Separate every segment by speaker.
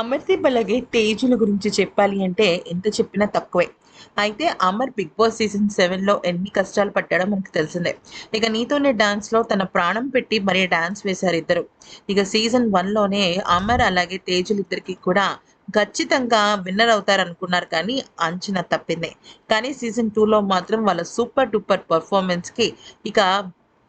Speaker 1: అమర్ది అలాగే తేజుల గురించి చెప్పాలి అంటే ఎంత చెప్పినా తక్కువే. అయితే అమర్ బిగ్ బాస్ సీజన్ సెవెన్లో ఎన్ని కష్టాలు పట్టాడో మనకు తెలిసిందే. ఇక నీతోనే డాన్స్లో తన ప్రాణం పెట్టి మరీ డాన్స్ వేశారు ఇద్దరు. ఇక సీజన్ వన్లోనే అమర్ అలాగే తేజులు ఇద్దరికి కూడా ఖచ్చితంగా విన్నర్ అవుతారు అనుకున్నారు కానీ అంచనా తప్పింది. కానీ సీజన్ టూలో మాత్రం వాళ్ళ సూపర్ డూపర్ పర్ఫార్మెన్స్కి ఇక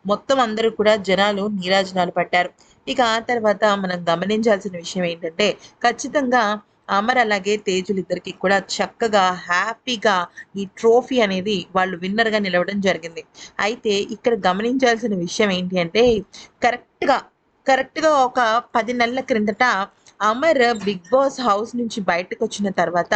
Speaker 1: మొత్తం అందరూ కూడా జనాలు నీరాజనాలు పట్టారు ఇక ఆ తర్వాత మనం గమనించాల్సిన విషయం ఏంటంటే ఖచ్చితంగా అమర్ అలాగే తేజులు ఇద్దరికి కూడా చక్కగా హ్యాపీగా ఈ ట్రోఫీ అనేది వాళ్ళు విన్నర్గా నిలవడం జరిగింది. అయితే ఇక్కడ గమనించాల్సిన విషయం ఏంటి అంటే కరెక్ట్గా కరెక్ట్గా ఒక పది నెలల క్రిందట అమర్ బిగ్ బాస్ హౌస్ నుంచి బయటకు వచ్చిన తర్వాత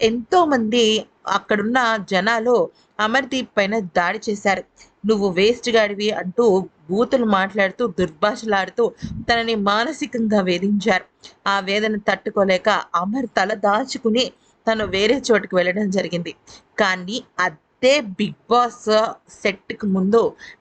Speaker 1: ఎంతోమంది అక్కడున్న జనాలు అమర్దీప్ పైన దాడి చేశారు. నువ్వు వేస్ట్ గాడివి అంటూ బూతులు మాట్లాడుతూ దుర్భాషలాడుతూ తనని మానసికంగా వేధించారు. ఆ వేదన తట్టుకోలేక అమర్ తల దాచుకుని తను వేరే చోటుకు వెళ్ళడం జరిగింది. కానీ అదే బిగ్ బాస్ సెట్కి ముందు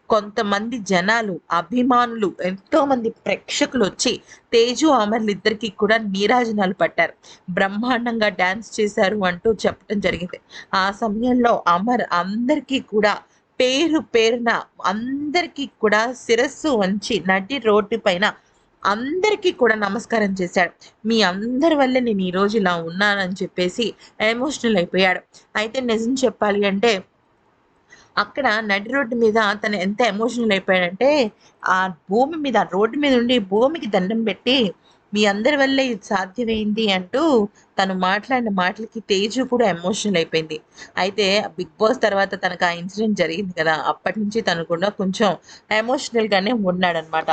Speaker 1: కొంతమంది జనాలు అభిమానులు ఎంతోమంది ప్రేక్షకులు వచ్చి తేజు అమర్లు ఇద్దరికి కూడా నీరాజనాలు పట్టారు. బ్రహ్మాండంగా డ్యాన్స్ చేశారు అంటూ చెప్పడం జరిగింది. ఆ సమయంలో అమర్ అందరికీ కూడా పేరు పేరున అందరికీ కూడా శిరస్సు వంచి నటి రోడ్డు పైన అందరికీ కూడా నమస్కారం చేశాడు. మీ అందరి వల్ల నేను ఈరోజు ఇలా ఉన్నానని చెప్పేసి ఎమోషనల్ అయిపోయాడు. అయితే నిజం చెప్పాలి అంటే అక్కడ నడి రోడ్డు మీద తను ఎంత ఎమోషనల్ అయిపోయాడంటే ఆ భూమి మీద రోడ్డు మీద ఉండి భూమికి దండం పెట్టి మీ అందరి వల్ల ఇది సాధ్యమైంది అంటూ తను మాట్లాడిన మాటలకి తేజు కూడా ఎమోషనల్ అయిపోయింది. అయితే బిగ్ బాస్ తర్వాత తనకు ఆ ఇన్సిడెంట్ జరిగింది కదా అప్పటి నుంచి తను కూడా కొంచెం ఎమోషనల్గానే ఉన్నాడనమాట